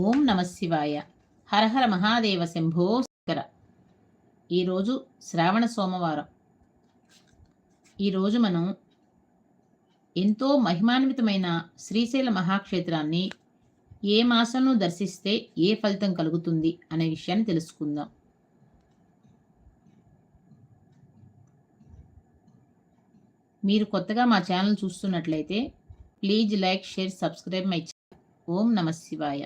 ఓం నమ శివాయ. హరహర మహాదేవ శంభో శంకర. ఈరోజు శ్రావణ సోమవారం. ఈరోజు మనం ఎంతో మహిమాన్వితమైన శ్రీశైల మహాక్షేత్రాన్ని ఏ మాసంలో దర్శిస్తే ఏ ఫలితం కలుగుతుంది అనే విషయాన్ని తెలుసుకుందాం. మీరు కొత్తగా మా ఛానల్ చూస్తున్నట్లయితే please like share subscribe my channel ఓం నమ శివాయ.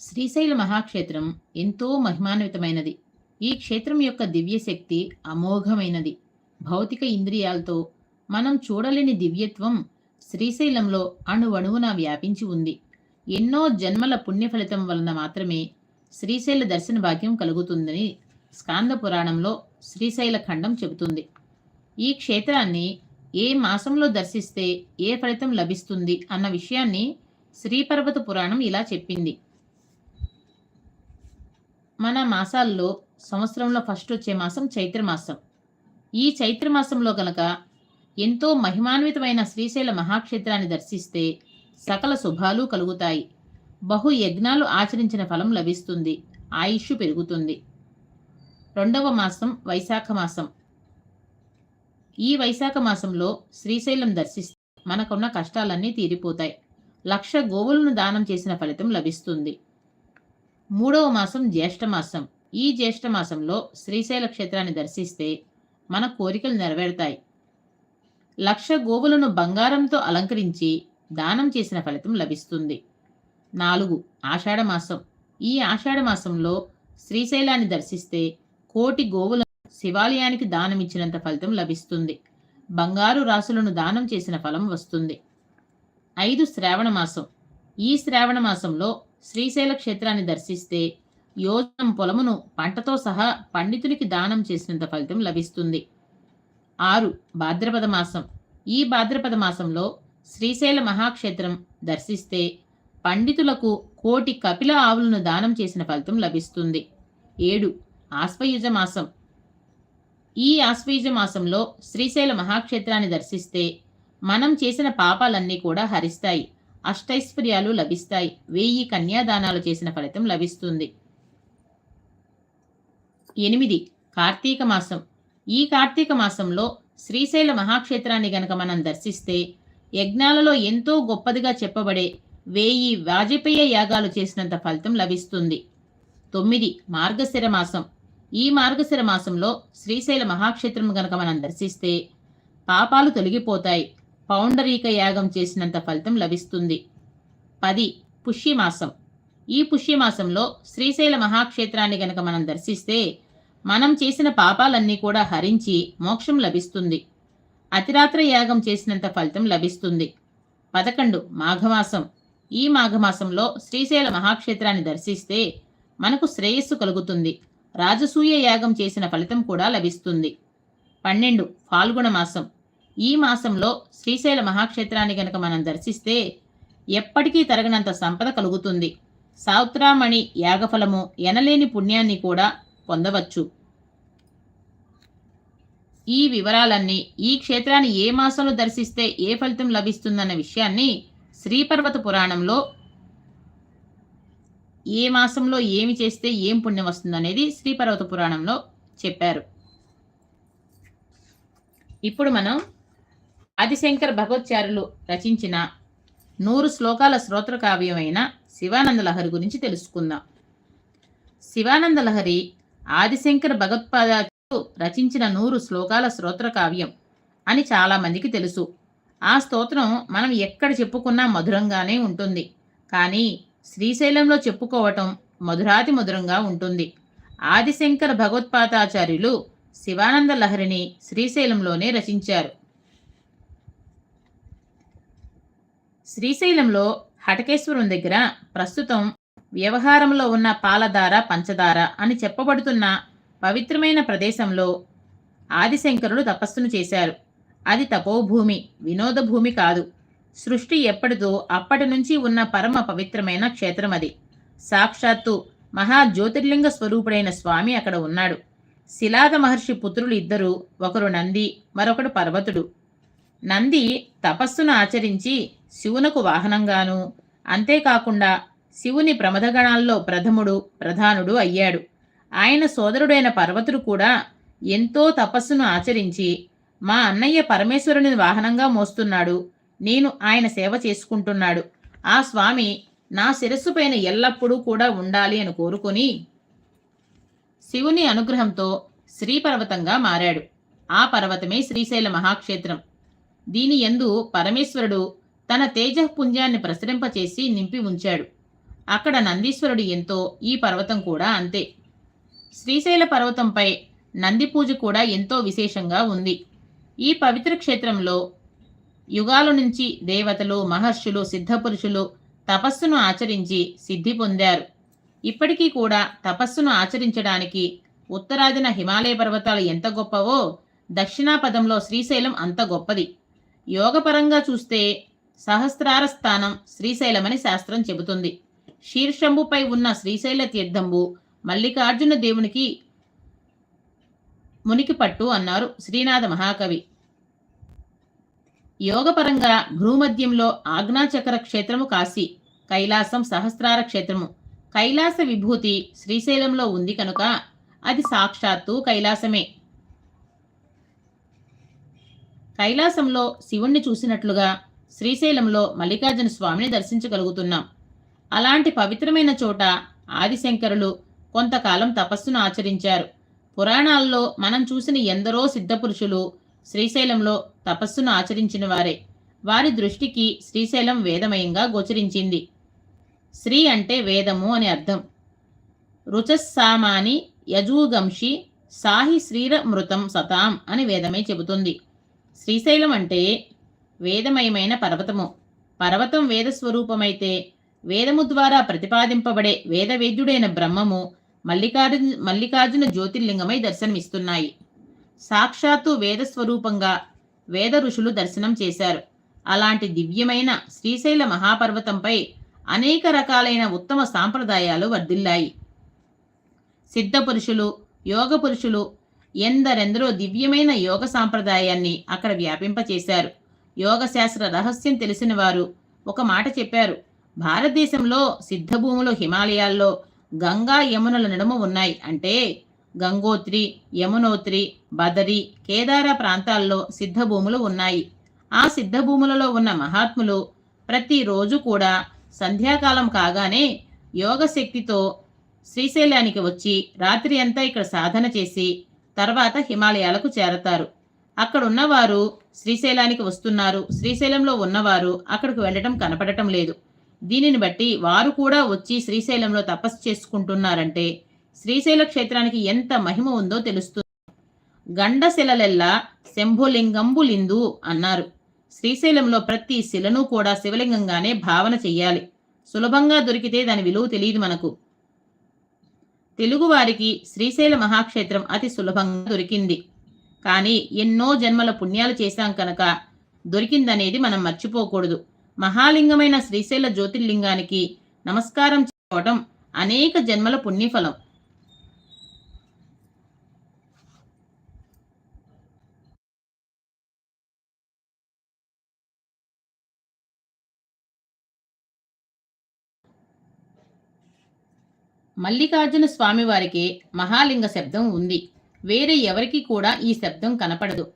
శ్రీశైల మహాక్షేత్రం ఎంతో మహిమాన్వితమైనది. ఈ క్షేత్రం యొక్క దివ్యశక్తి అమోఘమైనది. భౌతిక ఇంద్రియాలతో మనం చూడలేని దివ్యత్వం శ్రీశైలంలో అణువణువున వ్యాపించి ఉంది. ఎన్నో జన్మల పుణ్య ఫలితం వలన మాత్రమే శ్రీశైల దర్శన భాగ్యం కలుగుతుందని స్కాంద పురాణంలో శ్రీశైల ఖండం చెబుతుంది. ఈ క్షేత్రాన్ని ఏ మాసంలో దర్శిస్తే ఏ ఫలితం లభిస్తుంది అన్న విషయాన్ని శ్రీపర్వత పురాణం ఇలా చెప్పింది. మన మాసాల్లో సంవత్సరంలో ఫస్ట్ వచ్చే మాసం చైత్రమాసం ఈ చైత్ర మాసంలో ఎంతో మహిమాన్వితమైన శ్రీశైల మహాక్షేత్రాన్ని దర్శిస్తే సకల శుభాలు కలుగుతాయి. బహు యజ్ఞాలు ఆచరించిన ఫలం లభిస్తుంది. ఆయుష్ పెరుగుతుంది. రెండవ మాసం వైశాఖ మాసం. ఈ వైశాఖ మాసంలో శ్రీశైలం దర్శిస్తే మనకున్న కష్టాలన్నీ తీరిపోతాయి. లక్ష గోవులను దానం చేసిన ఫలితం లభిస్తుంది. మూడవ మాసం జ్యేష్ఠమాసం ఈ జ్యేష్ఠ మాసంలో శ్రీశైల క్షేత్రాన్ని దర్శిస్తే మన కోరికలు నెరవేరుతాయి. లక్ష గోవులను బంగారంతో అలంకరించి దానం చేసిన ఫలితం లభిస్తుంది. నాలుగు ఆషాఢమాసం ఈ ఆషాఢ మాసంలో శ్రీశైలాన్ని దర్శిస్తే కోటి గోవుల శివాలయానికి దానమిచ్చినంత ఫలితం లభిస్తుంది. బంగారు రాసులను దానం చేసిన ఫలం వస్తుంది. ఐదు శ్రావణ మాసం. ఈ శ్రావణ మాసంలో శ్రీశైల క్షేత్రాన్ని దర్శిస్తే యోజనం పొలమును పంటతో సహా పండితునికి దానం చేసినంత ఫలితం లభిస్తుంది. ఆరు భాద్రపద మాసం. ఈ భాద్రపద మాసంలో శ్రీశైల మహాక్షేత్రం దర్శిస్తే పండితులకు కోటి కపిల ఆవులను దానం చేసిన ఫలితం లభిస్తుంది. ఏడు ఆశ్వయుజ మాసం. ఈ ఆశ్వయుజ మాసంలో శ్రీశైల మహాక్షేత్రాన్ని దర్శిస్తే మనం చేసిన పాపాలన్నీ కూడా హరిస్తాయి. అష్టైశ్వర్యాలు లభిస్తాయి. వెయ్యి కన్యాదానాలు చేసిన ఫలితం లభిస్తుంది. ఎనిమిది. కార్తీక మాసం. ఈ కార్తీక మాసంలో శ్రీశైల మహాక్షేత్రాన్ని గనక మనం దర్శిస్తే యజ్ఞాలలో ఎంతో గొప్పదిగా చెప్పబడే వేయి వాజపేయ యాగాలు చేసినంత ఫలితం లభిస్తుంది. తొమ్మిది. మార్గశిర మాసం. ఈ మార్గశిర మాసంలో శ్రీశైల మహాక్షేత్రం గనక మనం దర్శిస్తే పాపాలు తొలగిపోతాయి. పౌండరీక యాగం చేసినంత ఫలితం లభిస్తుంది. పది. పుష్యమాసం. ఈ పుష్యమాసంలో శ్రీశైల మహాక్షేత్రాన్ని గనక మనం దర్శిస్తే మనం చేసిన పాపాలన్నీ కూడా హరించి మోక్షం లభిస్తుంది. అతిరాత్ర యాగం చేసినంత ఫలితం లభిస్తుంది. పదకొండు. మాఘమాసం. ఈ మాఘమాసంలో శ్రీశైల మహాక్షేత్రాన్ని దర్శిస్తే మనకు శ్రేయస్సు కలుగుతుంది. రాజసూయ యాగం చేసిన ఫలితం కూడా లభిస్తుంది. పన్నెండు. ఫాల్గుణ మాసం. ఈ మాసంలో శ్రీశైల మహాక్షేత్రాన్ని గనక మనం దర్శిస్తే ఎప్పటికీ తరగనంత సంపద కలుగుతుంది. సావుత్రామణి యాగఫలము ఎనలేని పుణ్యాన్ని కూడా పొందవచ్చు. ఈ వివరాలన్నీ ఈ క్షేత్రాన్ని ఏ మాసంలో దర్శిస్తే ఏ ఫలితం లభిస్తుందన్న విషయాన్ని శ్రీపర్వత పురాణంలో ఏ మాసంలో ఏమి చేస్తే ఏం పుణ్యం వస్తుందనేది శ్రీపర్వత పురాణంలో చెప్పారు. ఇప్పుడు మనం ఆదిశంకర్ భగవత్చారులు రచించిన నూరు శ్లోకాల శ్రోత్ర కావ్యమైన శివానంద లహరి గురించి తెలుసుకుందాం. శివానంద లహరి ఆదిశంకర భగవత్పాదాలు రచించిన నూరు శ్లోకాల శ్రోత్ర కావ్యం అని చాలామందికి తెలుసు. ఆ స్తోత్రం మనం ఎక్కడ చెప్పుకున్నా మధురంగానే ఉంటుంది. కానీ శ్రీశైలంలో చెప్పుకోవటం మధురాతి మధురంగా ఉంటుంది. ఆదిశంకర భగవత్పాదాచార్యులు శివానంద లహరిని శ్రీశైలంలోనే రచించారు. శ్రీశైలంలో హటకేశ్వరం దగ్గర ప్రస్తుతం వ్యవహారంలో ఉన్న పాలధార పంచదార అని చెప్పబడుతున్న పవిత్రమైన ప్రదేశంలో ఆదిశంకరుడు తపస్సును చేశారు. అది తపోభూమి వినోద భూమి కాదు. సృష్టి ఎప్పటిదో అప్పటి నుంచి ఉన్న పరమ పవిత్రమైన క్షేత్రం అది. సాక్షాత్తు మహాజ్యోతిర్లింగ స్వరూపుడైన స్వామి అక్కడ ఉన్నాడు. శిలాద మహర్షి పుత్రులు ఇద్దరు ఒకరు నంది మరొకడు పర్వతుడు. నంది తపస్సును ఆచరించి శివునకు వాహనంగాను. అంతేకాకుండా శివుని ప్రమదగణాల్లో ప్రథముడు ప్రధానుడు అయ్యాడు. ఆయన సోదరుడైన పర్వతుడు కూడా ఎంతో తపస్సును ఆచరించి మా అన్నయ్య పరమేశ్వరుని వాహనంగా మోస్తున్నాడు. నేను ఆయన సేవ చేసుకుంటున్నాడు. ఆ స్వామి నా శిరస్సు పైన ఎల్లప్పుడూ కూడా ఉండాలి అని కోరుకొని శివుని అనుగ్రహంతో శ్రీపర్వతంగా మారాడు. ఆ పర్వతమే శ్రీశైల మహాక్షేత్రం. దీని ఎందు పరమేశ్వరుడు తన తేజపుంజాన్ని ప్రసరింపచేసి నింపి ఉంచాడు. అక్కడ నందీశ్వరుడు ఎంతో ఈ పర్వతం కూడా అంతే. శ్రీశైల పర్వతంపై నంది పూజ కూడా ఎంతో విశేషంగా ఉంది. ఈ పవిత్ర క్షేత్రంలో యుగాల నుంచి దేవతలు మహర్షులు సిద్ధపురుషులు తపస్సును ఆచరించి సిద్ధి పొందారు. ఇప్పటికీ కూడా తపస్సును ఆచరించడానికి ఉత్తరాదిన హిమాలయ పర్వతాలు ఎంత గొప్పవో దక్షిణాపదంలో శ్రీశైలం అంత గొప్పది. యోగపరంగా చూస్తే సహస్రార స్థానం శ్రీశైలమని శాస్త్రం చెబుతుంది. శీర్షంబుపై ఉన్న శ్రీశైల తీర్థంబు మల్లికార్జున దేవునికి మునికి పట్టు అన్నారు శ్రీనాథ మహాకవి. యోగపరంగా భూమధ్యంలో ఆజ్ఞాచక్ర క్షేత్రము కాశీ కైలాసం సహస్రార క్షేత్రము. కైలాస విభూతి శ్రీశైలంలో ఉంది కనుక అది సాక్షాత్తు కైలాసమే. కైలాసంలో శివుణ్ణి చూసినట్లుగా శ్రీశైలంలో మల్లికార్జున స్వామిని దర్శించగలుగుతున్నాం. అలాంటి పవిత్రమైన చోట ఆదిశంకరులు కొంతకాలం తపస్సును ఆచరించారు. పురాణాల్లో మనం చూసిన ఎందరో సిద్ధపురుషులు శ్రీశైలంలో తపస్సును ఆచరించిన వారే వారి దృష్టికి శ్రీశైలం వేదమయంగా గోచరించింది. శ్రీ అంటే వేదము అని అర్థం. రుచస్సామాని యజూగంషి సాహి శ్రీరమృతం సతాం అని వేదమే చెబుతుంది. శ్రీశైలం అంటే వేదమయమైన పర్వతము. పర్వతం వేద స్వరూపమైతే వేదము ద్వారా ప్రతిపాదింపబడే వేదవేద్యుడైన బ్రహ్మము మల్లికార్జున మల్లికార్జున జ్యోతిర్లింగమై దర్శనమిస్తున్నాయి. సాక్షాత్తు వేద స్వరూపంగా వేద ఋషులు దర్శనం చేశారు. అలాంటి దివ్యమైన శ్రీశైల మహాపర్వతంపై అనేక రకాలైన ఉత్తమ సాంప్రదాయాలు వర్ధిల్లాయి. సిద్ధ పురుషులు యోగ పురుషులు ఎందరెందరో దివ్యమైన యోగ సాంప్రదాయాన్ని అక్కడ వ్యాపింపచేశారు. యోగశాస్త్ర రహస్యం తెలిసిన వారు ఒక మాట చెప్పారు. భారతదేశంలో సిద్ధభూములు హిమాలయాల్లో గంగా యమునల నడుమ ఉన్నాయి అంటే గంగోత్రి యమునోత్రి బదరి కేదార ప్రాంతాల్లో సిద్ధభూములు ఉన్నాయి. ఆ సిద్ధభూములలో ఉన్న మహాత్ములు ప్రతిరోజు కూడా సంధ్యాకాలం కాగానే యోగ శక్తితో శ్రీశైలానికి వచ్చి రాత్రి అంతా ఇక్కడ సాధన చేసి తర్వాత హిమాలయాలకు చేరతారు. అక్కడ ఉన్నవారు శ్రీశైలానికి వస్తున్నారు. శ్రీశైలంలో ఉన్నవారు అక్కడికి వెళ్ళటం కనపడటం లేదు. దీనిని బట్టి వారు కూడా వచ్చి శ్రీశైలంలో తపస్సు చేసుకుంటున్నారంటే శ్రీశైల క్షేత్రానికి ఎంత మహిమ ఉందో తెలుస్తుంది గండశిలలెల్లా శంభులింగంబులిందు అన్నారు. శ్రీశైలంలో ప్రతి శిలను కూడా శివలింగంగానే భావన చెయ్యాలి. సులభంగా దొరికితే దాని విలువ తెలియదు మనకు. తెలుగువారికి శ్రీశైల మహాక్షేత్రం అతి సులభంగా దొరికింది. కానీ ఎన్నో జన్మల పుణ్యాలు చేశాం కనుక దొరికిందనేది మనం మర్చిపోకూడదు. మహాలింగమైన శ్రీశైల జ్యోతిర్లింగానికి నమస్కారం చేసుకోవటం అనేక జన్మల పుణ్యఫలం. మల్లికార్జున స్వామివారికి మహాలింగ శబ్దం ఉంది. వేరే ఎవరికి కూడా ఈ శబ్దం కనపడదు.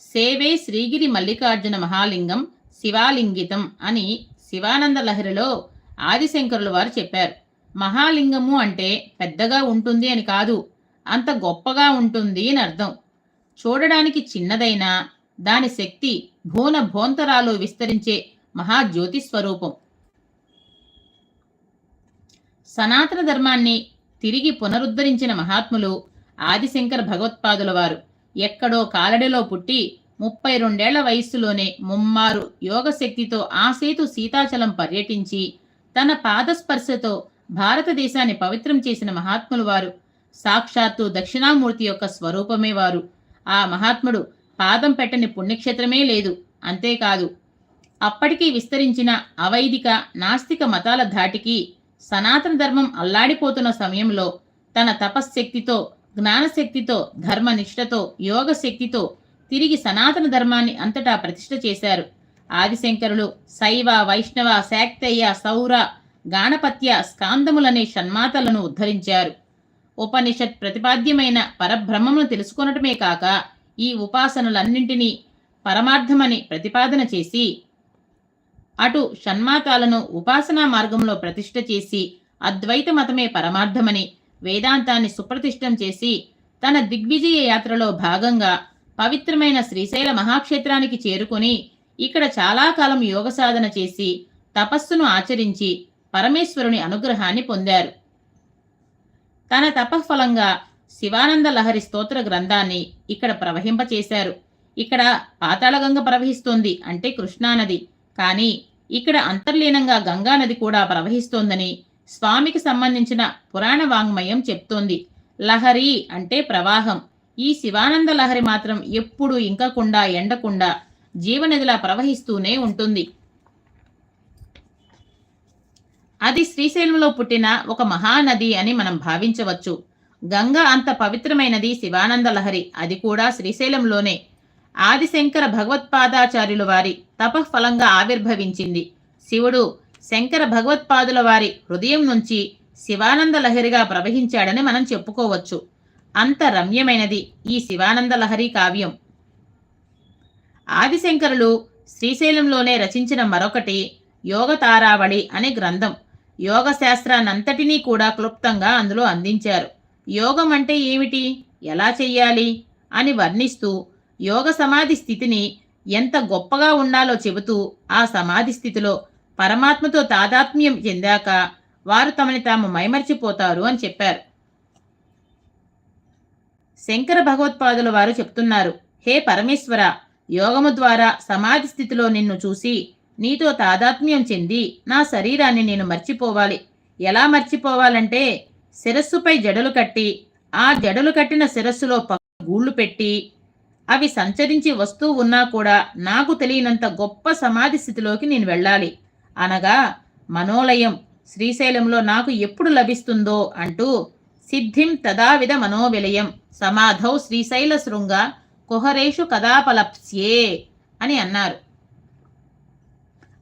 సేవే శ్రీగిరి మల్లికార్జున మహాలింగం శివాలింగితం అని శివానంద లహరిలో ఆదిశంకరుల వారు చెప్పారు. మహాలింగము అంటే పెద్దగా ఉంటుంది అని కాదు అంత గొప్పగా ఉంటుంది అని అర్థం. చూడడానికి చిన్నదైనా దాని శక్తి భూన భోంతరాలు విస్తరించే మహాజ్యోతి స్వరూపం. సనాతన ధర్మాన్ని తిరిగి పునరుద్ధరించిన మహాత్ములు ఆదిశంకర భగవత్పాదుల వారు. ఎక్కడో కాలడిలో పుట్టి ముప్పై రెండేళ్ళ వయస్సులోనే ముమ్మారు యోగశక్తితో ఆ సేతు సీతాచలం పర్యటించి తన పాదస్పర్శతో భారతదేశాన్ని పవిత్రం చేసిన మహాత్ములు వారు. సాక్షాత్తు దక్షిణామూర్తి యొక్క స్వరూపమే వారు. ఆ మహాత్ముడు పాదం పెట్టని పుణ్యక్షేత్రమే లేదు. అంతేకాదు అప్పటికీ విస్తరించిన అవైదిక నాస్తిక మతాల ధాటికి సనాతన ధర్మం అల్లాడిపోతున్న సమయంలో తన తపశ్శక్తితో జ్ఞానశక్తితో ధర్మనిష్టతో యోగ శక్తితో తిరిగి సనాతన ధర్మాన్ని అంతటా ప్రతిష్ఠ చేశారు. ఆదిశంకరులు శైవ వైష్ణవ శాక్తయ్య సౌర గాణపత్య స్కాందములనే షణ్మాతలను ఉద్ధరించారు. ఉపనిషత్ ప్రతిపాద్యమైన పరబ్రహ్మమును తెలుసుకొనటమే కాక ఈ ఉపాసనలన్నింటినీ పరమార్థమని ప్రతిపాదన చేసి అటు షణ్మాతాలను ఉపాసనా మార్గంలో ప్రతిష్ఠ చేసి అద్వైత మతమే పరమార్థమని వేదాంతాన్ని సుప్రతిష్టం చేసి తన దిగ్విజయ యాత్రలో భాగంగా పవిత్రమైన శ్రీశైల మహాక్షేత్రానికి చేరుకొని ఇక్కడ చాలా కాలం యోగ సాధన చేసి తపస్సును ఆచరించి పరమేశ్వరుని అనుగ్రహాన్ని పొందారు. తన తపఫలంగా శివానంద లహరి స్తోత్ర గ్రంథాన్ని ఇక్కడ ప్రవహింపచేశారు. ఇక్కడ పాతాళగంగ ప్రవహిస్తోంది అంటే కృష్ణానది. కానీ ఇక్కడ అంతర్లీనంగా గంగానది కూడా ప్రవహిస్తోందని స్వామికి సంబంధించిన పురాణ వాంగ్మయం చెప్తోంది. లహరి అంటే ప్రవాహం. ఈ శివానంద లహరి మాత్రం ఎప్పుడు ఇంకకుండా ఎండకుండా జీవనదిలా ప్రవహిస్తూనే ఉంటుంది. అది శ్రీశైలంలో పుట్టిన ఒక మహానది అని మనం భావించవచ్చు. గంగ అంత పవిత్రమైనది శివానంద లహరి. అది కూడా శ్రీశైలంలోనే. ఆదిశంకర భగవత్పాదాచార్యులు వారి తపఃఫలంగా ఆవిర్భవించింది. శివుడు శంకర భగవత్పాదుల వారి హృదయం నుంచి శివానంద లహరిగా ప్రవహించాడని మనం చెప్పుకోవచ్చు. అంత రమ్యమైనది ఈ శివానంద లహరి కావ్యం. ఆదిశంకరులు శ్రీశైలంలోనే రచించిన మరొకటి యోగతారావళి అనే గ్రంథం. యోగ శాస్త్రాన్నంతటినీ కూడా క్లుప్తంగా అందులో అందించారు. యోగం అంటే ఏమిటి? ఎలా చెయ్యాలి? అని వర్ణిస్తూ యోగ సమాధి స్థితిని ఎంత గొప్పగా ఉండాలో చెబుతూ ఆ సమాధి స్థితిలో పరమాత్మతో తాదాత్మ్యం చెందాక వారు తమని తాము మైమర్చిపోతారు అని చెప్పారు. శంకర భగవత్పాదుల వారు చెప్తున్నారు హే పరమేశ్వర యోగము ద్వారా సమాధి స్థితిలో నిన్ను చూసి నీతో తాదాత్మ్యం చెంది నా శరీరాన్ని నేను మర్చిపోవాలి. ఎలా మర్చిపోవాలంటే శిరస్సుపై జడలు కట్టి ఆ జడలు కట్టిన శిరస్సులో గూళ్ళు పెట్టి అవి సంచరించి వస్తూ ఉన్నా కూడా నాకు తెలియనంత గొప్ప సమాధి స్థితిలోకి నేను వెళ్ళాలి. అనగా మనోలయం శ్రీశైలంలో నాకు ఎప్పుడు లభిస్తుందో అంటూ సిద్ధిం తదావిధ మనోవిలయం. సమాధౌ శ్రీశైల శృంగ కుహరేషు కదాపలప్స్యే అని అన్నారు.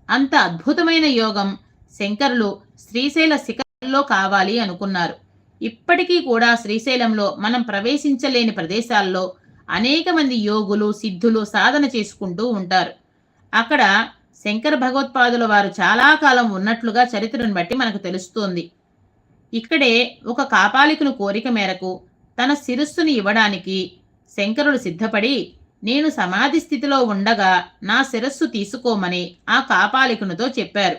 అంత అద్భుతమైన యోగం శంకరులు శ్రీశైల శిఖరంలో కావాలి అనుకున్నారు. ఇప్పటికీ కూడా శ్రీశైలంలో మనం ప్రవేశించలేని ప్రదేశాల్లో అనేక మంది యోగులు సిద్ధులు సాధన చేసుకుంటూ ఉంటారు. అక్కడ శంకర భగవత్పాదుల వారు చాలా కాలం ఉన్నట్లుగా చరిత్రను బట్టి మనకు తెలుస్తోంది. ఇక్కడే ఒక కాపాలికుని కోరిక మేరకు తన శిరస్సుని ఇవ్వడానికి శంకరుడు సిద్ధపడి నేను సమాధి స్థితిలో ఉండగా నా శిరస్సు తీసుకోమని ఆ కాపాలికునితో చెప్పారు.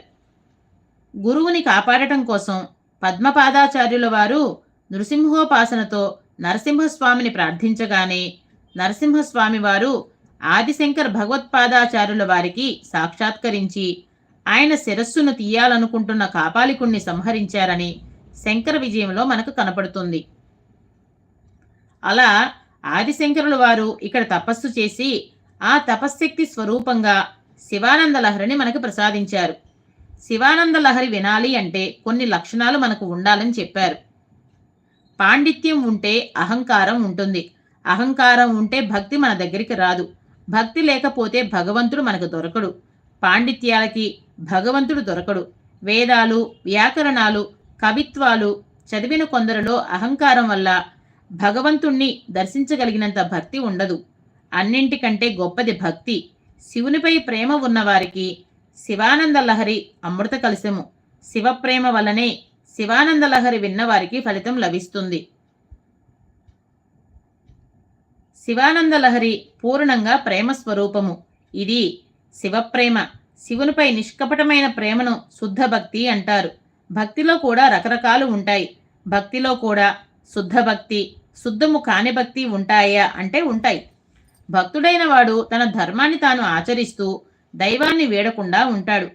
గురువుని కాపాడటం కోసం పద్మపాదాచార్యుల వారు నృసింహోపాసనతో నరసింహస్వామిని ప్రార్థించగానే నరసింహస్వామి వారు ఆదిశంకర్ భగవత్పాదాచార్యుల వారికి సాక్షాత్కరించి ఆయన శిరస్సును తీయాలనుకుంటున్న కాపాలికుణ్ణి సంహరించారని శంకర విజయంలో మనకు కనపడుతుంది. అలా ఆదిశంకరుల వారు ఇక్కడ తపస్సు చేసి ఆ తపశ్శక్తి స్వరూపంగా శివానంద లహరిని మనకు ప్రసాదించారు. శివానంద లహరి వినాలి అంటే కొన్ని లక్షణాలు మనకు ఉండాలని చెప్పారు. పాండిత్యం ఉంటే అహంకారం ఉంటుంది. అహంకారం ఉంటే భక్తి మన దగ్గరికి రాదు. భక్తి లేకపోతే భగవంతుడు మనకు దొరకడు. పాండిత్యాలకి భగవంతుడు దొరకడు. వేదాలు వ్యాకరణాలు కవిత్వాలు చదివిన కొందరిలో అహంకారం వల్ల భగవంతుణ్ణి దర్శించగలిగినంత భక్తి ఉండదు. అన్నింటికంటే గొప్పది భక్తి. శివునిపై ప్రేమ ఉన్నవారికి శివానంద లహరి అమృత కలశము. శివప్రేమ వల్లనే శివానంద లహరి విన్నవారికి ఫలితం లభిస్తుంది. శివానంద లహరి పూర్ణంగా ప్రేమ స్వరూపము. ఇది శివప్రేమ శివునిపై నిష్కపటమైన ప్రేమను శుద్ధ భక్తి అంటారు. భక్తిలో కూడా రకరకాలు ఉంటాయి. భక్తిలో కూడా శుద్ధ భక్తి శుద్ధము కాని భక్తి ఉంటాయా అంటే ఉంటాయి. భక్తుడైన వాడు తన ధర్మాన్ని తాను ఆచరిస్తూ దైవాన్ని వేడకుండా ఉంటాడు.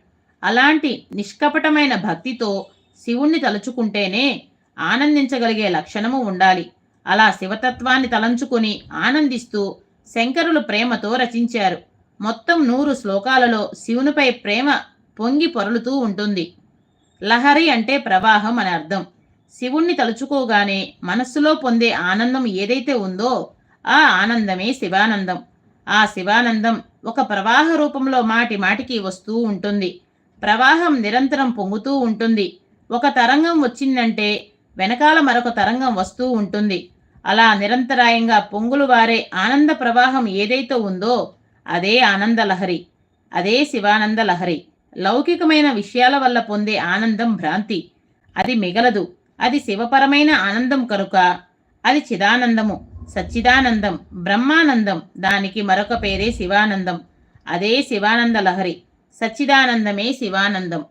అలాంటి నిష్కపటమైన భక్తితో శివుణ్ణి తలుచుకుంటేనే ఆనందించగలిగే లక్షణము ఉండాలి. అలా శివతత్వాన్ని తలంచుకుని ఆనందిస్తూ శంకరులు ప్రేమతో రచించారు. మొత్తం నూరు శ్లోకాలలో శివునిపై ప్రేమ పొంగి పొరలుతూ ఉంటుంది. లహరి అంటే ప్రవాహం అని అర్థం. శివుణ్ణి తలుచుకోగానే మనస్సులో పొందే ఆనందం ఏదైతే ఉందో ఆ ఆనందమే శివానందం. ఆ శివానందం ఒక ప్రవాహ రూపంలో మాటి మాటికి వస్తూ ఉంటుంది. ప్రవాహం నిరంతరం పొంగుతూ ఉంటుంది. ఒక తరంగం వచ్చిందంటే వెనకాల మరొక తరంగం వస్తూ ఉంటుంది. అలా నిరంతరాయంగా పొంగులు వారే ఆనంద ప్రవాహం ఏదైతే ఉందో అదే ఆనంద లహరి అదే శివానంద లహరి. లౌకికమైన విషయాల వల్ల పొందే ఆనందం భ్రాంతి. అది మిగలదు. అది శివపరమైన ఆనందం కనుక అది చిదానందము సచ్చిదానందం బ్రహ్మానందం. దానికి మరొక పేరే శివానందం. అదే శివానంద లహరి సచ్చిదానందమే శివానందం.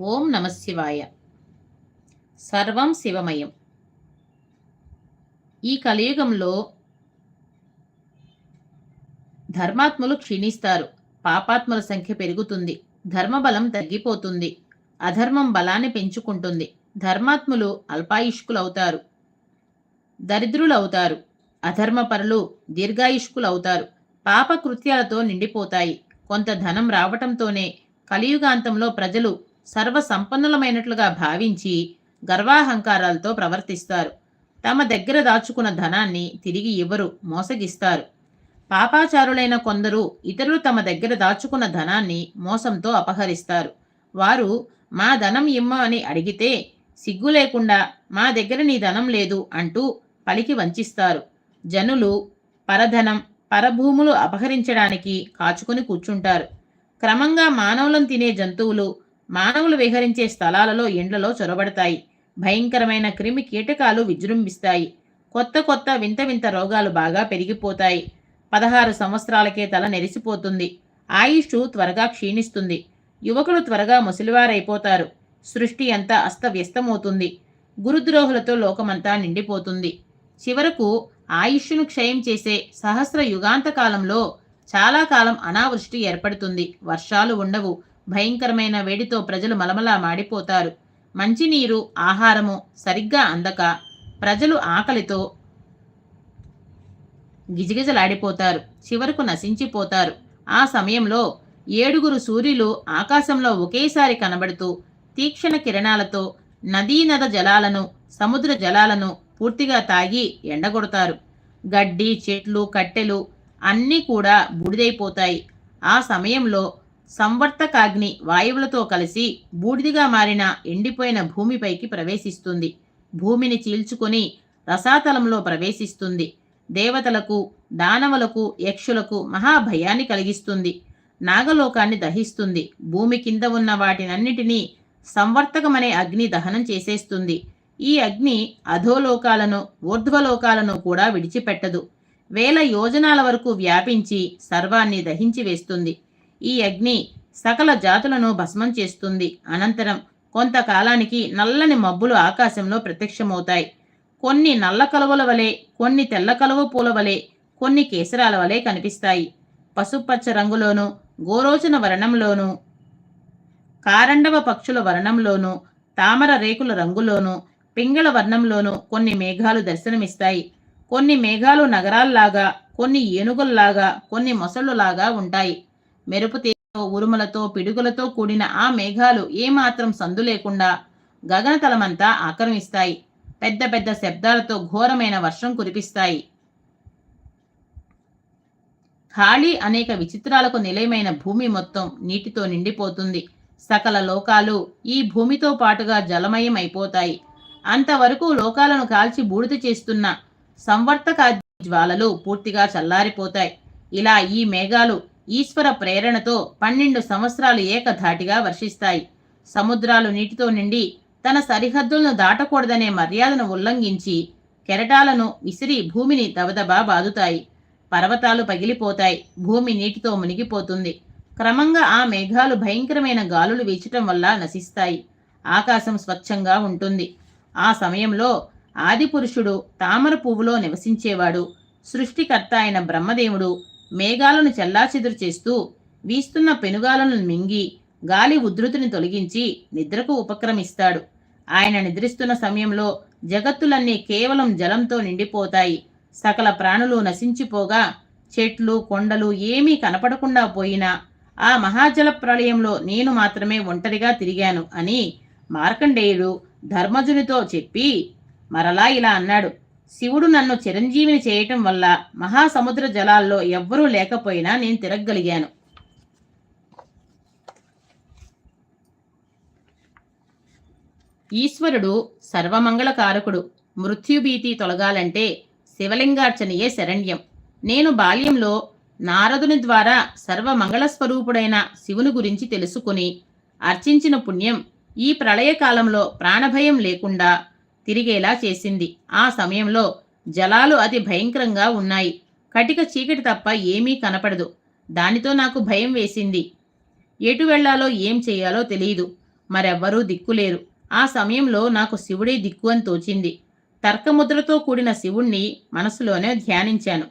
ఓం నమ శివాయ. సర్వం శివమయం. ఈ కలియుగంలో ధర్మాత్ములు క్షీణిస్తారు. పాపాత్ముల సంఖ్య పెరుగుతుంది. ధర్మబలం తగ్గిపోతుంది. అధర్మం బలాన్ని పెంచుకుంటుంది. ధర్మాత్ములు అల్పాయుష్కులవుతారు. దరిద్రులవుతారు. అధర్మపరులు దీర్ఘాయుష్కులవుతారు. పాపకృత్యాలతో నిండిపోతాయి. కొంత ధనం రావటంతోనే కలియుగాంతంలో ప్రజలు సర్వసంపన్నులమైనట్లుగా భావించి గర్వాహంకారాలతో ప్రవర్తిస్తారు. తమ దగ్గర దాచుకున్న ధనాన్ని తిరిగి ఇవ్వరు మోసగిస్తారు? పాపాచారులైన కొందరు ఇతరులు తమ దగ్గర దాచుకున్న ధనాన్ని మోసంతో అపహరిస్తారు. వారు మా ధనం ఇమ్మ అని అడిగితే సిగ్గు లేకుండా మా దగ్గర నీ ధనం లేదు అంటూ పలికి వంచిస్తారు. జనులు పరధనం పరభూములు అపహరించడానికి కాచుకొని కూర్చుంటారు. క్రమంగా మానవులను తినే జంతువులు మానవులు విహరించే స్థలాలలో ఎండ్లలో చొరబడతాయి. భయంకరమైన క్రిమి కీటకాలు విజృంభిస్తాయి. కొత్త కొత్త వింత వింత రోగాలు బాగా పెరిగిపోతాయి. పదహారు సంవత్సరాలకే తల నెరిసిపోతుంది. ఆయుష్ త్వరగా క్షీణిస్తుంది. యువకులు త్వరగా ముసలివారైపోతారు. సృష్టి అంతా అస్తవ్యస్తమవుతుంది. గురుద్రోహులతో లోకమంతా నిండిపోతుంది. చివరకు ఆయుష్ను క్షయం చేసే సహస్ర యుగాంత కాలంలో చాలా కాలం అనావృష్టి ఏర్పడుతుంది. వర్షాలు ఉండవు. భయంకరమైన వేడితో ప్రజలు మలమలా మాడిపోతారు. మంచినీరు ఆహారము సరిగ్గా అందక ప్రజలు ఆకలితో గిజగిజలాడిపోతారు. చివరకు నశించిపోతారు. ఆ సమయంలో ఏడుగురు సూర్యులు ఆకాశంలో ఒకేసారి కనబడుతూ తీక్షణ కిరణాలతో నదీనద జలాలను సముద్ర జలాలను పూర్తిగా తాగి ఎండగొడతారు. గడ్డి చెట్లు కట్టెలు అన్నీ కూడా బూడిదైపోతాయి. ఆ సమయంలో సంవర్తకాగ్ని వాయువులతో కలిసి బూడిదిగా మారిన ఎండిపోయిన భూమిపైకి ప్రవేశిస్తుంది. భూమిని చీల్చుకొని రసాతలంలో ప్రవేశిస్తుంది. దేవతలకు దానవులకు యక్షులకు మహాభయాన్ని కలిగిస్తుంది. నాగలోకాన్ని దహిస్తుంది. భూమి కింద ఉన్న వాటినన్నిటినీ సంవర్తకమనే అగ్ని దహనం చేసేస్తుంది. ఈ అగ్ని అధోలోకాలను ఊర్ధ్వలోకాలను కూడా విడిచిపెట్టదు. వేల యోజనాల వరకు వ్యాపించి సర్వాన్ని దహించి వేస్తుంది. ఈ అగ్ని సకల జాతులను భస్మం చేస్తుంది. అనంతరం కొంతకాలానికి నల్లని మబ్బులు ఆకాశంలో ప్రత్యక్షమవుతాయి. కొన్ని నల్ల కలువల వలె కొన్ని తెల్ల కలువ పూల వలె కొన్ని కేసరాల వలె కనిపిస్తాయి. పసుపచ్చ రంగులోను గోరోచన వర్ణంలోను కారండవ పక్షుల వర్ణంలోను తామర రేకుల రంగులోను పింగళ వర్ణంలోను కొన్ని మేఘాలు దర్శనమిస్తాయి. కొన్ని మేఘాలు నగరాల్లాగా కొన్ని ఏనుగుల్లాగా కొన్ని మొసళ్ళులాగా ఉంటాయి. మెరుపు తీగతో ఉరుములతో పిడుగులతో కూడిన ఆ మేఘాలు ఏమాత్రం సందు లేకుండా గగనతలమంతా ఆక్రమిస్తాయి. పెద్ద పెద్ద శబ్దాలతో ఘోరమైన వర్షం కురిపిస్తాయి. ఖాళీ అనేక విచిత్రాలకు నిలయమైన భూమి మొత్తం నీటితో నిండిపోతుంది. సకల లోకాలు ఈ భూమితో పాటుగా జలమయం అయిపోతాయి అంతవరకు లోకాలను కాల్చి బూడిద చేస్తున్న సంవర్తకాద్య జ్వాలలు పూర్తిగా చల్లారిపోతాయి. ఇలా ఈ మేఘాలు ఈశ్వర ప్రేరణతో పన్నెండు సంవత్సరాలు ఏకధాటిగా వర్షిస్తాయి. సముద్రాలు నీటితో నిండి తన సరిహద్దులను దాటకూడదనే మర్యాదను ఉల్లంఘించి కెరటాలను విసిరి భూమిని దబదబా బాదుతాయి. పర్వతాలు పగిలిపోతాయి. భూమి నీటితో మునిగిపోతుంది. క్రమంగా ఆ మేఘాలు భయంకరమైన గాలులు వీచటం వల్ల నశిస్తాయి. ఆకాశం స్వచ్ఛంగా ఉంటుంది. ఆ సమయంలో ఆదిపురుషుడు తామర పువ్వులో నివసించేవాడు. సృష్టికర్త అయిన బ్రహ్మదేవుడు మేఘాలను చెల్లాచెదురు చేస్తూ వీస్తున్న పెనుగాలను మింగి గాలి ఉధృతిని తొలగించి నిద్రకు ఉపక్రమిస్తాడు. ఆయన నిద్రిస్తున్న సమయంలో జగత్తులన్నీ కేవలం జలంతో నిండిపోతాయి. సకల ప్రాణులు నశించిపోగా చెట్లు కొండలు ఏమీ కనపడకుండా పోయినా ఆ మహాజల ప్రళయంలో నేను మాత్రమే ఒంటరిగా తిరిగాను అని మార్కండేయుడు ధర్మజునితో చెప్పి మరలా ఇలా అన్నాడు. శివుడు నన్ను చిరంజీవిని చేయటం వల్ల మహాసముద్ర జలాల్లో ఎవ్వరూ లేకపోయినా నేను తిరగగలిగాను. ఈశ్వరుడు సర్వమంగళకారకుడు. మృత్యుభీతి తొలగాలంటే శివలింగార్చనయే శరణ్యం. నేను బాల్యంలో నారదుని ద్వారా సర్వమంగళ స్వరూపుడైన శివుని గురించి తెలుసుకుని అర్చించిన పుణ్యం ఈ ప్రళయకాలంలో ప్రాణభయం లేకుండా తిరిగేలా చేసింది. ఆ సమయంలో జలాలు అతి భయంకరంగా ఉన్నాయి. కటిక చీకటి తప్ప ఏమీ కనపడదు. దానితో నాకు భయం వేసింది. ఎటు వెళ్ళాలో ఏం చేయాలో తెలియదు మరెవ్వరూ దిక్కులేరు. ఆ సమయంలో నాకు శివుడే దిక్కు అని తోచింది. తర్కముద్రతో కూడిన శివుణ్ణి మనసులోనే ధ్యానించాను.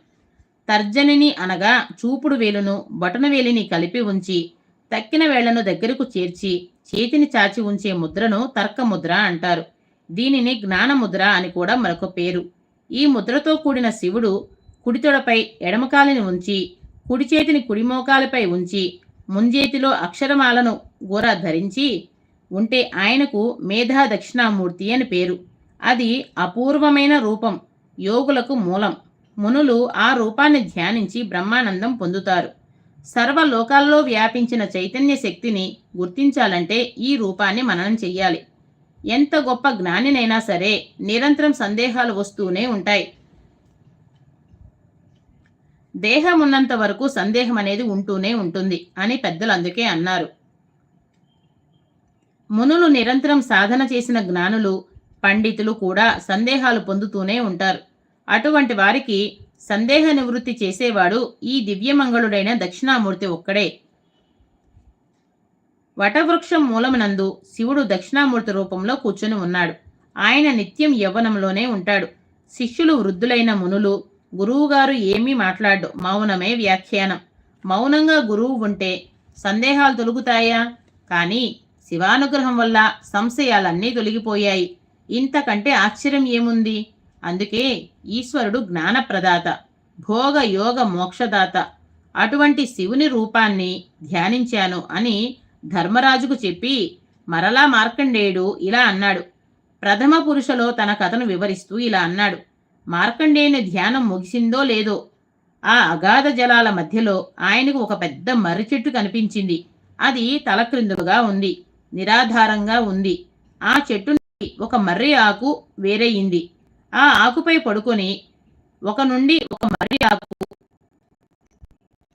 తర్జనిని అనగా చూపుడు వేలును బొటన వేలిని కలిపి ఉంచి తక్కిన వేళ్ళను దగ్గరకు చేర్చి చేతిని చాచి ఉంచే ముద్రను తర్కముద్ర అంటారు. దీనిని జ్ఞానముద్ర అని కూడా మరొక పేరు. ఈ ముద్రతో కూడిన శివుడు కుడితొడపై ఎడమకాలిని ఉంచి కుడి చేతిని కుడిమోకాలపై ఉంచి ముంజేతిలో అక్షరమాలను గోర ధరించి ఉంటే ఆయనకు మేధా దక్షిణామూర్తి అని పేరు. అది అపూర్వమైన రూపం యోగులకు మూలం. మునులు ఆ రూపాన్ని ధ్యానించి బ్రహ్మానందం పొందుతారు. సర్వ లోకాల్లో వ్యాపించిన చైతన్య శక్తిని గుర్తించాలంటే ఈ రూపాన్ని మననం చెయ్యాలి. ఎంత గొప్ప జ్ఞానినైనా సరే నిరంతరం సందేహాలు వస్తూనే ఉంటాయి. దేహం ఉన్నంత వరకు సందేహం అనేది ఉంటూనే ఉంటుంది అని పెద్దలు అందుకే అన్నారు. మునులు నిరంతరం సాధన చేసిన జ్ఞానులు పండితులు కూడా సందేహాలు పొందుతూనే ఉంటారు. అటువంటి వారికి సందేహ నివృత్తి చేసేవాడు ఈ దివ్యమంగళుడైన దక్షిణామూర్తి ఒక్కడే. వటవృక్షం మూలమునందు శివుడు దక్షిణామూర్తి రూపంలో కూర్చుని ఉన్నాడు. ఆయన నిత్యం యవ్వనంలోనే ఉంటాడు. శిష్యులు వృద్ధులైన మునులు గురువుగారు ఏమీ మాట్లాడు మౌనమే వ్యాఖ్యానం. మౌనంగా గురువు ఉంటే సందేహాలు తొలుగుతాయా? కానీ శివానుగ్రహం వల్ల సంశయాలన్నీ తొలగిపోయాయి. ఇంతకంటే ఆశ్చర్యం ఏముంది? అందుకే ఈశ్వరుడు జ్ఞానప్రదాత భోగ యోగ మోక్షదాత. అటువంటి శివుని రూపాన్ని ధ్యానించాను అని ధర్మరాజుకు చెప్పి మరలా మార్కండేయుడు ఇలా అన్నాడు. ప్రథమ పురుషలో తన కథను వివరిస్తూ ఇలా అన్నాడు. మార్కండేయుని ధ్యానం ముగిసిందో లేదో ఆ అగాధ జలాల మధ్యలో ఆయనకు ఒక పెద్ద మర్రి చెట్టు కనిపించింది. అది తలక్రిందులుగా ఉంది నిరాధారంగా ఉంది. ఆ చెట్టు ఒక మర్రి ఆకు వేరయింది. ఆ ఆకుపై పడుకొని ఒక నుండి ఒక మర్రి ఆకు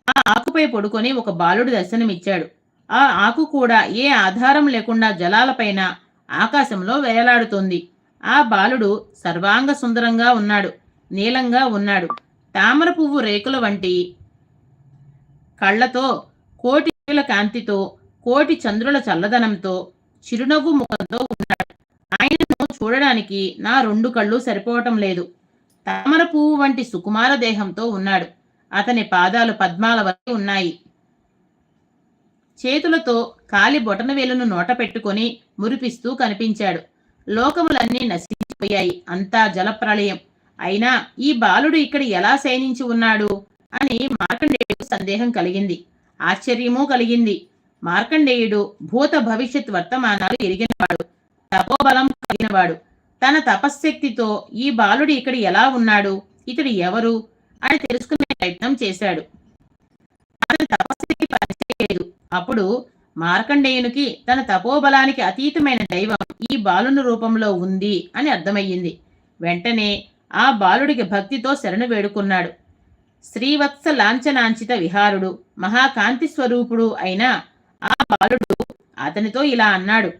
ఆ ఆకుపై పడుకొని ఒక బాలుడు దర్శనమిచ్చాడు. ఆ ఆకు కూడా ఏ ఆధారం లేకుండా జలాలపైన ఆకాశంలో వేలాడుతోంది. ఆ బాలుడు సర్వాంగ సుందరంగా ఉన్నాడు. నీలంగా ఉన్నాడు. తామర పువ్వు రేకుల వంటి కళ్ళతో కోటి కాంతితో కోటి చంద్రుల చల్లదనంతో చిరునవ్వు ముఖంతో ఉన్నాడు. ఆయనను చూడడానికి నా రెండు కళ్ళు సరిపోవటం లేదు. తామర పువ్వు వంటి సుకుమార దేహంతో ఉన్నాడు. అతని పాదాలు పద్మాల వరకు ఉన్నాయి. చేతులతో కాలి బొటనవేలును నోట పెట్టుకొని మురిపిస్తూ కనిపించాడు. లోకములన్నీ నశించిపోయాయి. అంతా జలప్రళయం అయినా ఈ బాలుడు ఇక్కడ ఎలా శయనించి ఉన్నాడు? అని మార్కండేయుడు సందేహం కలిగింది. ఆశ్చర్యమూ కలిగింది. మార్కండేయుడు భూత భవిష్యత్ వర్తమానాలు ఎరిగినవాడు. తపోబలం కలిగినవాడు. తన తపశ్శక్తితో ఈ బాలుడు ఇక్కడ ఎలా ఉన్నాడు? ఇతడు ఎవరు? అని తెలుసుకునే ప్రయత్నం చేశాడు. అతని తపస్సుకి పనిచేయలేదు అప్పుడు మార్కండేయునికి తన తపోబలానికి అతీతమైన దైవం ఈ బాలుని రూపంలో ఉంది అని అర్థమయ్యింది. వెంటనే ఆ బాలుడికి భక్తితో శరణు వేడుకున్నాడు. శ్రీవత్స లాంఛనాంచిత విహారుడు మహాకాంతి స్వరూపుడు అయిన ఆ బాలుడు అతనితో ఇలా అన్నాడు.